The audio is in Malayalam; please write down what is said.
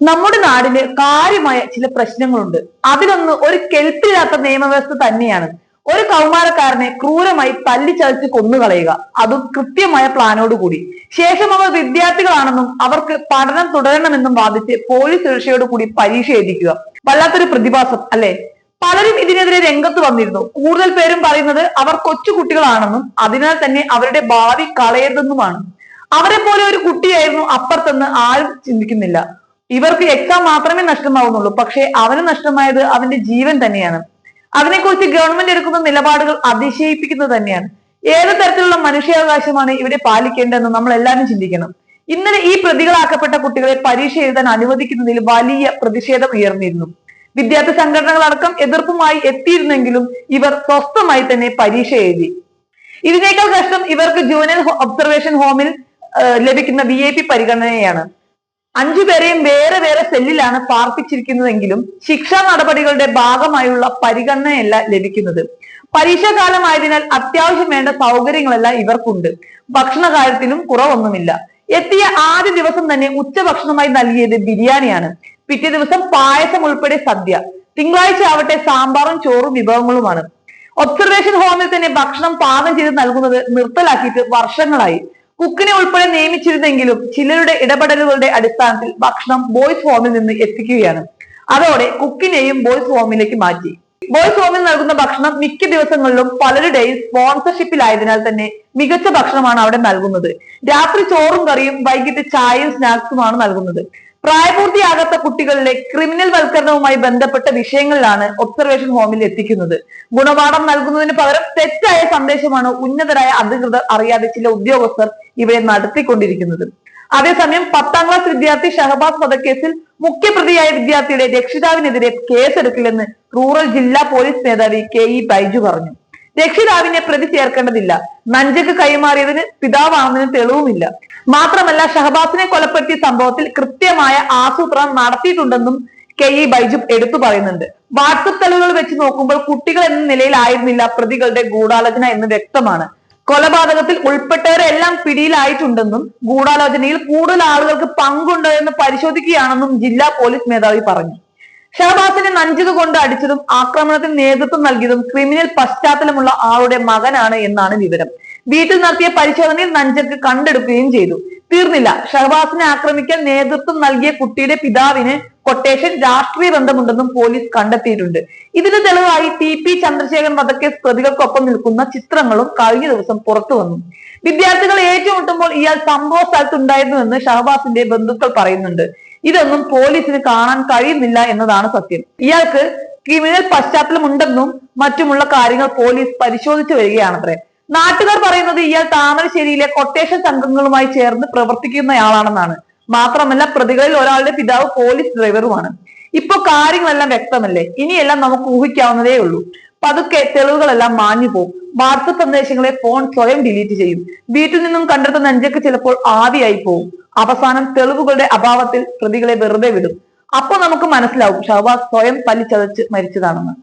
നമ്മുടെ നാടിന് കാര്യമായ ചില പ്രശ്നങ്ങളുണ്ട്. അതിലൊന്ന് ഒരു കെൽപ്പില്ലാത്ത നിയമവ്യവസ്ഥ തന്നെയാണ്. ഒരു കൗമാരക്കാരനെ ക്രൂരമായി തല്ലിച്ചതച്ച് കൊന്നുകളയുക. അതും കൃത്യമായ പ്ലാനോടുകൂടി ശേഷം അവർ വിദ്യാർത്ഥികളാണെന്നും അവർക്ക് പഠനം തുടരണമെന്നും വാദിച്ച് പോലീസ് സുരക്ഷയോട് കൂടി പരീക്ഷ എഴുതിക്കുക. വല്ലാത്തൊരു പ്രതിഭാസം അല്ലെ? പലരും ഇതിനെതിരെ രംഗത്ത് വന്നിരുന്നു. കൂടുതൽ പേരും പറയുന്നത് അവർ കൊച്ചുകുട്ടികളാണെന്നും അതിനാൽ തന്നെ അവരുടെ ഭാവി കളയരുതെന്നുമാണ്. അവരെ പോലെ ഒരു കുട്ടിയായിരുന്നു അപ്പുറത്തെന്ന് ആരും ചിന്തിക്കുന്നില്ല. ഇവർക്ക് എക്സാം മാത്രമേ നഷ്ടമാവുന്നുള്ളൂ. പക്ഷേ അവന് നഷ്ടമായത് അവന്റെ ജീവൻ തന്നെയാണ്. അതിനെക്കുറിച്ച് ഗവൺമെന്റ് എടുക്കുന്ന നിലപാടുകൾ അതിശയിപ്പിക്കുന്നത് തന്നെയാണ്. ഏത് തരത്തിലുള്ള മനുഷ്യാവകാശമാണ് ഇവിടെ പാലിക്കേണ്ടതെന്ന് നമ്മൾ എല്ലാവരും ചിന്തിക്കണം. ഇന്നലെ ഈ പ്രതികളാക്കപ്പെട്ട കുട്ടികളെ പരീക്ഷ എഴുതാൻ അനുവദിക്കുന്നതിൽ വലിയ പ്രതിഷേധം ഉയർന്നിരുന്നു. വിദ്യാർത്ഥി സംഘടനകളടക്കം എതിർപ്പുമായി എത്തിയിരുന്നെങ്കിലും ഇവർ സ്വസ്ഥമായി തന്നെ പരീക്ഷ എഴുതി. ഇതിനേക്കാൾ കഷ്ടം ഇവർക്ക് ജൂനിയർ ഒബ്സർവേഷൻ ഹോമിൽ ലഭിക്കുന്ന വി പരിഗണനയാണ്. അഞ്ചുപേരെയും വേറെ വേറെ സെല്ലിലാണ് പാർപ്പിച്ചിരിക്കുന്നതെങ്കിലും ശിക്ഷാ നടപടികളുടെ ഭാഗമായുള്ള പരിഗണനയല്ല ലഭിക്കുന്നത്. പരീക്ഷാകാലമായതിനാൽ അത്യാവശ്യം വേണ്ട സൗകര്യങ്ങളെല്ലാം ഇവർക്കുണ്ട്. ഭക്ഷണ കാര്യത്തിലും കുറവൊന്നുമില്ല. എത്തിയ ആദ്യ ദിവസം തന്നെ ഉച്ചഭക്ഷണമായി നൽകിയത് ബിരിയാണിയാണ്. പിറ്റേ ദിവസം പായസം ഉൾപ്പെടെ സദ്യ. തിങ്കളാഴ്ച ആവട്ടെ സാമ്പാറും ചോറും വിഭവങ്ങളുമാണ്. ഒബ്സർവേഷൻ ഹോമിൽ തന്നെ ഭക്ഷണം പാകം ചെയ്ത് നൽകുന്നത് നിർത്തലാക്കിയിട്ട് വർഷങ്ങളായി. കുക്കിനെ ഉൾപ്പെടെ നിയമിച്ചിരുന്നെങ്കിലും ചിലരുടെ ഇടപെടലുകളുടെ അടിസ്ഥാനത്തിൽ ഭക്ഷണം ബോയ്സ് ഹോമിൽ നിന്ന് എത്തിക്കുകയാണ്. അതോടെ കുക്കിനെയും ബോയ്സ് ഹോമിലേക്ക് മാറ്റി. ബോയ്സ് ഹോമിൽ നൽകുന്ന ഭക്ഷണം മിക്ക ദിവസങ്ങളിലും പലരുടെയും സ്പോൺസർഷിപ്പിലായതിനാൽ തന്നെ മികച്ച ഭക്ഷണമാണ് അവിടെ നൽകുന്നത്. രാത്രി ചോറും കറിയും വൈകിട്ട് ചായയും സ്നാക്സുമാണ് നൽകുന്നത്. പ്രായപൂർത്തിയാകാത്ത കുട്ടികളിലെ ക്രിമിനൽ വൽക്കരണവുമായി ബന്ധപ്പെട്ട വിഷയങ്ങളിലാണ് ഒബ്സർവേഷൻ ഹോമിൽ എത്തിക്കുന്നത്. ഗുണപാഠം നൽകുന്നതിന് പകരം തെറ്റായ സന്ദേശമാണ് ഉന്നതരായ അധികൃതർ അറിയാതെ ചില ഉദ്യോഗസ്ഥർ ഇവിടെ നടത്തിക്കൊണ്ടിരിക്കുന്നത്. അതേസമയം പത്താം ക്ലാസ് വിദ്യാർത്ഥി ഷഹബാസ് വധക്കേസിൽ മുഖ്യപ്രതിയായ വിദ്യാർത്ഥിയുടെ രക്ഷിതാവിനെതിരെ കേസെടുക്കില്ലെന്ന് റൂറൽ ജില്ലാ പോലീസ് മേധാവി കെ ഇ ബൈജു പറഞ്ഞു. രക്ഷിതാവിനെ പ്രതി ചേർക്കേണ്ടതില്ല. നഞ്ചക്ക് കൈമാറിയതിന് പിതാവാണെന്നതിന് തെളിവുമില്ല. മാത്രമല്ല ഷഹബാസിനെ കൊലപ്പെടുത്തിയ സംഭവത്തിൽ കൃത്യമായ ആസൂത്രണം നടത്തിയിട്ടുണ്ടെന്നും കെ ഇ ബൈജു എടുത്തു പറയുന്നുണ്ട്. വാട്സപ്പ് തെളിവുകൾ വെച്ച് നോക്കുമ്പോൾ കുട്ടികൾ എന്ന നിലയിലായിരുന്നില്ല പ്രതികളുടെ ഗൂഢാലോചന എന്ന് വ്യക്തമാണ്. കൊലപാതകത്തിൽ ഉൾപ്പെട്ടവരെല്ലാം പിടിയിലായിട്ടുണ്ടെന്നും ഗൂഢാലോചനയിൽ കൂടുതൽ ആളുകൾക്ക് പങ്കുണ്ടോ എന്ന് പരിശോധിക്കുകയാണെന്നും ജില്ലാ പോലീസ് മേധാവി പറഞ്ഞു. ഷഹബാസിനെ നഞ്ചുക കൊണ്ട് അടിച്ചതും ആക്രമണത്തിന് നേതൃത്വം നൽകിയതും ക്രിമിനൽ പശ്ചാത്തലമുള്ള ആളുടെ മകനാണ് എന്നാണ് വിവരം. വീട്ടിൽ നടത്തിയ പരിശോധനയിൽ നഞ്ചക്ക് കണ്ടെടുക്കുകയും ചെയ്തു. തീർന്നില്ല. ഷഹബാസിനെ ആക്രമിക്കാൻ നേതൃത്വം നൽകിയ കുട്ടിയുടെ പിതാവിന് കൊട്ടേഷൻ രാഷ്ട്രീയ ബന്ധമുണ്ടെന്നും പോലീസ് കണ്ടെത്തിയിട്ടുണ്ട്. ഇതിന് തെളിവായി ടി പി ചന്ദ്രശേഖരൻ വധക്കേസ് പ്രതികൾക്കൊപ്പം നിൽക്കുന്ന ചിത്രങ്ങളും കഴിഞ്ഞ ദിവസം പുറത്തു വന്നു. വിദ്യാർത്ഥികൾ ഏറ്റുമുട്ടുമ്പോൾ ഇയാൾ സംഭവ സ്ഥലത്തുണ്ടായിരുന്നുവെന്ന് ഷഹബാസിന്റെ ബന്ധുക്കൾ പറയുന്നുണ്ട്. ഇതൊന്നും പോലീസിന് കാണാൻ കഴിയുന്നില്ല എന്നതാണ് സത്യം. ഇയാൾക്ക് ക്രിമിനൽ പശ്ചാത്തലമുണ്ടെന്നും മറ്റുമുള്ള കാര്യങ്ങൾ പോലീസ് പരിശോധിച്ചു വരികയാണത്രേ. നാട്ടുകാർ പറയുന്നത് ഇയാൾ താമരശ്ശേരിയിലെ കൊട്ടേഷൻ സംഘങ്ങളുമായി ചേർന്ന് പ്രവർത്തിക്കുന്നയാളാണെന്നാണ്. മാത്രമല്ല പ്രതികളിൽ ഒരാളുടെ പിതാവ് പോലീസ് ഡ്രൈവറുമാണ് ഇപ്പൊ കാര്യങ്ങളെല്ലാം വ്യക്തമല്ലേ? ഇനിയെല്ലാം നമുക്ക് ഊഹിക്കാവുന്നതേ ഉള്ളൂ. പതുക്കെ തെളിവുകളെല്ലാം മാഞ്ഞു പോകും വാട്സപ്പ് സന്ദേശങ്ങളെ ഫോൺ സ്വയം ഡിലീറ്റ് ചെയ്യും. വീട്ടിൽ നിന്നും കണ്ടെടുത്ത നെഞ്ചൊക്കെ ചിലപ്പോൾ ആദിയായി പോകും അവസാനം തെളിവുകളുടെ അഭാവത്തിൽ പ്രതികളെ വെറുതെ വിടും. അപ്പൊ നമുക്ക് മനസ്സിലാവും ഷഹബാസ് സ്വയം പലിച്ചതച്ച് മരിച്ചതാണെന്ന്.